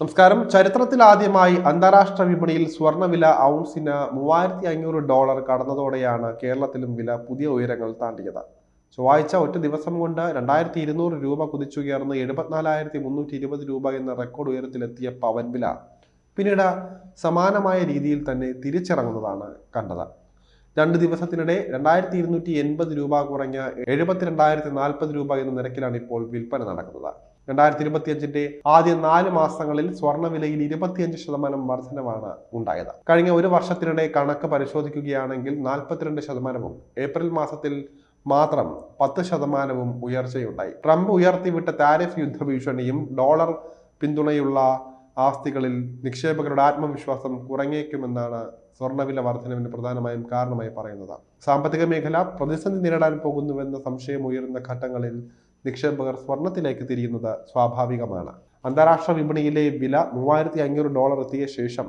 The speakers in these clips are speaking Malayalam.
നമസ്കാരം. ചരിത്രത്തിൽ ആദ്യമായി അന്താരാഷ്ട്ര വിപണിയിൽ സ്വർണവില ഔൺസിന് മൂവായിരത്തി അഞ്ഞൂറ് ഡോളർ കടന്നതോടെയാണ് കേരളത്തിലും വില പുതിയ ഉയരങ്ങൾ താണ്ടിയത്. ചൊവ്വാഴ്ച ഒറ്റ ദിവസം കൊണ്ട് രണ്ടായിരത്തി ഇരുന്നൂറ് രൂപ കുതിച്ചുയർന്ന് എഴുപത്തിനാലായിരത്തി മുന്നൂറ്റി ഇരുപത് രൂപ എന്ന റെക്കോർഡ് ഉയരത്തിലെത്തിയ പവൻ വില പിന്നീട് സമാനമായ രീതിയിൽ തന്നെ തിരിച്ചിറങ്ങുന്നതാണ് കണ്ടത്. രണ്ട് ദിവസത്തിനിടെ രണ്ടായിരത്തി ഇരുന്നൂറ്റി എൺപത് രൂപ കുറഞ്ഞ് എഴുപത്തിരണ്ടായിരത്തി നാൽപ്പത് രൂപ എന്ന നിരക്കിലാണ് ഇപ്പോൾ വിൽപ്പന നടക്കുന്നത്. രണ്ടായിരത്തി ഇരുപത്തിയഞ്ചിന്റെ ആദ്യ നാല് മാസങ്ങളിൽ സ്വർണവിലയിൽ ഇരുപത്തിയഞ്ച് ശതമാനം വർധനമാണ് ഉണ്ടായത്. കഴിഞ്ഞ ഒരു വർഷത്തിനിടെ കണക്ക് പരിശോധിക്കുകയാണെങ്കിൽ നാൽപ്പത്തിരണ്ട് ശതമാനവും ഏപ്രിൽ മാസത്തിൽ മാത്രം പത്ത് ശതമാനവും ഉയർച്ചയുണ്ടായി. ട്രംപ് ഉയർത്തിവിട്ട താരിഫ് യുദ്ധഭീഷണിയും ഡോളർ പിന്തുണയുള്ള ആസ്തികളിൽ നിക്ഷേപകരുടെ ആത്മവിശ്വാസം കുറഞ്ഞേക്കുമെന്നാണ് സ്വർണവില വർധനവിന് പ്രധാനമായും കാരണമായി പറയുന്നത്. സാമ്പത്തിക മേഖല പ്രതിസന്ധി നേരിടാൻ പോകുന്നുവെന്ന സംശയം ഉയരുന്ന ഘട്ടങ്ങളിൽ നിക്ഷേപകർ സ്വർണത്തിലേക്ക് തിരിയുന്നത് സ്വാഭാവികമാണ്. അന്താരാഷ്ട്ര വിപണിയിലെ വില മൂവായിരത്തി അഞ്ഞൂറ് ഡോളർ എത്തിയ ശേഷം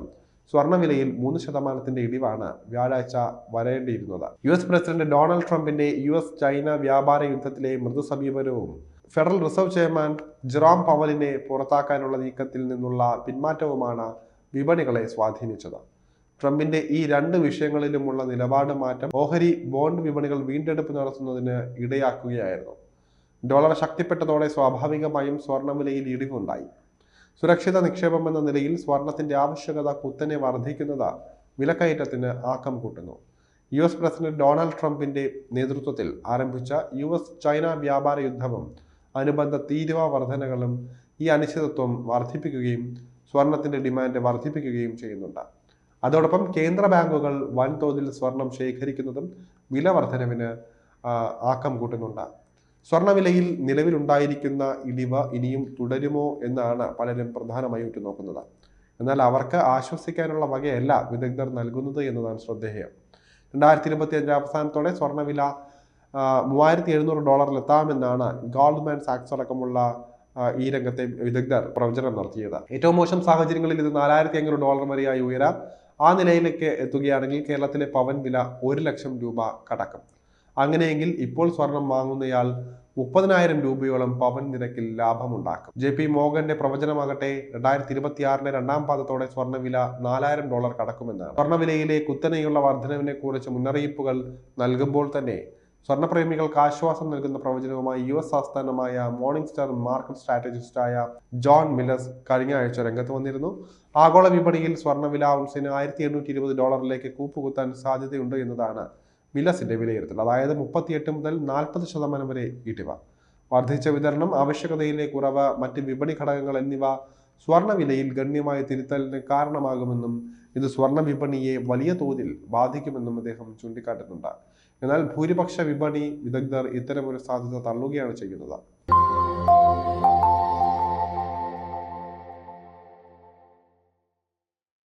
സ്വർണവിലയിൽ മൂന്ന് ശതമാനത്തിന്റെ ഇടിവാണ് വ്യാഴാഴ്ച വരേണ്ടിയിരുന്നത്. യു എസ് പ്രസിഡന്റ് ഡൊണാൾഡ് ട്രംപിന്റെ യു എസ് ചൈന വ്യാപാര യുദ്ധത്തിലെ മൃദു സമീപനവും ഫെഡറൽ റിസർവ് ചെയർമാൻ ജെറോം പവലിനെ പുറത്താക്കാനുള്ള നീക്കത്തിൽ നിന്നുള്ള പിന്മാറ്റവുമാണ് വിപണികളെ സ്വാധീനിച്ചത്. ട്രംപിന്റെ ഈ രണ്ട് വിഷയങ്ങളിലുമുള്ള നിലപാട് മാറ്റം ഓഹരി ബോണ്ട് വിപണികൾ വീണ്ടെടുപ്പ് നടത്തുന്നതിന് ഇടയാക്കുകയായിരുന്നു. ഡോളർ ശക്തിപ്പെട്ടതോടെ സ്വാഭാവികമായും സ്വർണവിലയിൽ ഇടിവുണ്ടായി. സുരക്ഷിത നിക്ഷേപം എന്ന നിലയിൽ സ്വർണത്തിന്റെ ആവശ്യകത കുത്തനെ വർദ്ധിക്കുന്നത് വിലക്കയറ്റത്തിന് ആക്കം കൂട്ടുന്നു. യു എസ് പ്രസിഡന്റ് ഡൊണാൾഡ് ട്രംപിന്റെ നേതൃത്വത്തിൽ ആരംഭിച്ച യു എസ് ചൈന വ്യാപാര യുദ്ധവും അനുബന്ധ തീരുവ വർധനകളും ഈ അനിശ്ചിതത്വം വർദ്ധിപ്പിക്കുകയും സ്വർണത്തിന്റെ ഡിമാൻഡ് വർദ്ധിപ്പിക്കുകയും ചെയ്യുന്നുണ്ട്. അതോടൊപ്പം കേന്ദ്ര ബാങ്കുകൾ വൻതോതിൽ സ്വർണം ശേഖരിക്കുന്നതും വില വർധനവിന് ആക്കം കൂട്ടുന്നുണ്ട്. സ്വർണവിലയിൽ നിലവിലുണ്ടായിരിക്കുന്ന ഇടിവ് ഇനിയും തുടരുമോ എന്നാണ് പലരും പ്രധാനമായി ഉറ്റുനോക്കുന്നത്. എന്നാൽ അവർക്ക് ആശ്വസിക്കാനുള്ള വകയല്ല വിദഗ്ധർ നൽകുന്നത് എന്നതാണ് ശ്രദ്ധേയം. രണ്ടായിരത്തി ഇരുപത്തി അഞ്ച് അവസാനത്തോടെ സ്വർണവില മൂവായിരത്തി എഴുന്നൂറ് ഡോളറിൽ എത്താമെന്നാണ് ഗോൾഡ്മാൻ സാക്സ് അടക്കമുള്ള ഈ രംഗത്തെ വിദഗ്ധർ പ്രവചനം നടത്തിയത്. ഏറ്റവും മോശം സാഹചര്യങ്ങളിൽ ഇത് നാലായിരത്തി അഞ്ഞൂറ് ഡോളർ വരെയായി ഉയരാം. ആ നിലയിലേക്ക് എത്തുകയാണെങ്കിൽ കേരളത്തിലെ പവൻ വില ഒരു ലക്ഷം രൂപ കടക്കും. അങ്ങനെയെങ്കിൽ ഇപ്പോൾ സ്വർണം വാങ്ങുന്നയാൾ മുപ്പതിനായിരം രൂപയോളം പവൻ നിരക്കിൽ ലാഭമുണ്ടാക്കും. ജെ പി മോഹന്റെ പ്രവചനമാകട്ടെ രണ്ടായിരത്തി ഇരുപത്തിയാറിന്റെ രണ്ടാം പാദത്തോടെ സ്വർണവില നാലായിരം ഡോളർ കടക്കുമെന്നാണ്. സ്വർണവിലയിലെ കുത്തനെയുള്ള വർധനവിനെ കുറിച്ച് മുന്നറിയിപ്പുകൾ നൽകുമ്പോൾ തന്നെ സ്വർണപ്രേമികൾക്ക് ആശ്വാസം നൽകുന്ന പ്രവചനവുമായി യു എസ് ആസ്ഥാനമായ മോർണിംഗ് സ്റ്റാർ മാർക്കറ്റ് സ്ട്രാറ്റജിസ്റ്റായ ജോൺ മില്ലസ് കഴിഞ്ഞ ആഴ്ച രംഗത്ത് വന്നിരുന്നു. ആഗോള വിപണിയിൽ സ്വർണവില ഔൺസിന് ആയിരത്തി എണ്ണൂറ്റി ഇരുപത് ഡോളറിലേക്ക് കൂപ്പുകുത്താൻ സാധ്യതയുണ്ട് എന്നതാണ് മില്ലസിന്റെ വിലയിരുത്തൽ അതായത് മുപ്പത്തിയെട്ട് മുതൽ നാൽപ്പത് ശതമാനം വരെ ഇടിവ വർദ്ധിച്ച വിതരണം ആവശ്യകതയിലെ കുറവ് മറ്റ് വിപണി ഘടകങ്ങൾ എന്നിവ സ്വർണവിലയിൽ ഗണ്യമായ തിരുത്തലിന് കാരണമാകുമെന്നും ഇത് സ്വർണ വിപണിയെ വലിയ തോതിൽ ബാധിക്കുമെന്നും അദ്ദേഹം ചൂണ്ടിക്കാട്ടുന്നുണ്ട്. എന്നാൽ ഭൂരിപക്ഷ വിപണി വിദഗ്ധർ ഇത്തരമൊരു സാധ്യത തള്ളുകയാണ് ചെയ്യുന്നത്.